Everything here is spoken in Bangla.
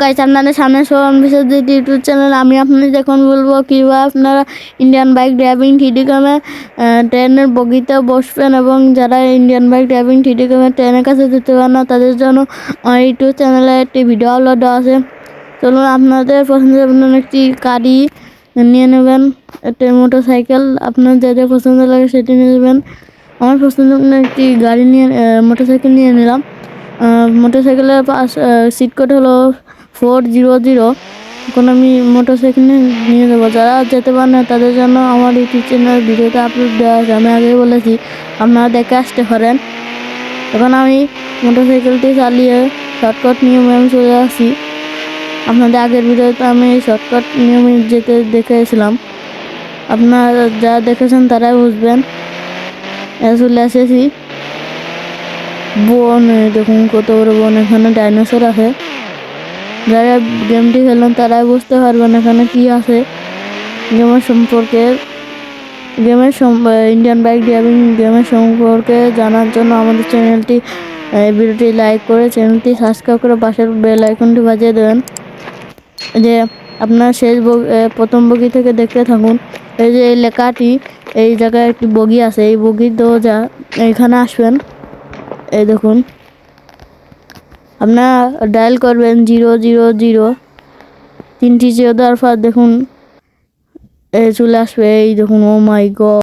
গাইছে আপনাদের সামনে সোহম বিশ্বজিৎ ইউটিউব চ্যানেল আমি আপনাদের এখন বলব কীভাবে আপনারা Indian bike driving three D ক্যামে ট্রেনের বগিতে বসবেন এবং যারা ইন্ডিয়ান বাইক ড্রাইভিং থিডিকমে ট্রেনের কাছে যেতে পারে না, তাদের জন্য আমার ইউটিউব চ্যানেলে একটি ভিডিও আপলোড আছে। চলুন, আপনাদের পছন্দের আপনার একটি গাড়ি নিয়ে নেবেন, একটা মোটর সাইকেল আপনার যেটা পছন্দ লাগে সেটি নিয়ে নেবেন। আমার পছন্দ একটি গাড়ি নিয়ে মোটর সাইকেল নিয়ে নিলাম। মোটর সাইকেলের পাশ সিট কোড হলো ফোর জিরো জিরো এখন আমি মোটর সাইকেল নিয়ে যাব। যারা যেতে পারে না, তাদের জন্য আমার ইউটিউব চ্যানেল ভিডিওটা আপলোড দেওয়া আছে। আমি আগেই বলেছি, আপনারা দেখে আসতে পারেন। এখন আমি মোটর সাইকেলটি চালিয়ে শর্টকাট নিয়মে আমি চলে আসি। আপনাদের আগের ভিডিওতে আমি শর্টকাট নিয়মে যেতে দেখেছিলাম। আপনারা যারা দেখেছেন তারাই বুঝবেন। চলে এসেছি। বন, দেখুন কত বড় বন। এখানে ডাইনোসর আছে। যারা গেমটি খেলেন তারাই বুঝতে পারবেন এখানে কি আছে। গেমের সম্পর্কে, গেমের ইন্ডিয়ান বাইক ড্রাইভিং গেমের সম্পর্কে জানার জন্য আমাদের চ্যানেলটি ভিডিওটি লাইক করে চ্যানেলটি সাবস্ক্রাইব করে পাশের বেল আইকনটি বাজিয়ে দেবেন। যে আপনার শেষ প্রথম বগি থেকে দেখতে থাকুন। এই যে এই লেখাটি, এই জায়গায় একটি বগি আছে। এই বগির দরজা এখানে আসবেন। এই দেখুন। আপনারা ডায়াল করবেন জিরো জিরো জিরো। তিনটি জিরো দেওয়ার পর দেখুন চলে আসবে, এই দেখুন ও মাই গড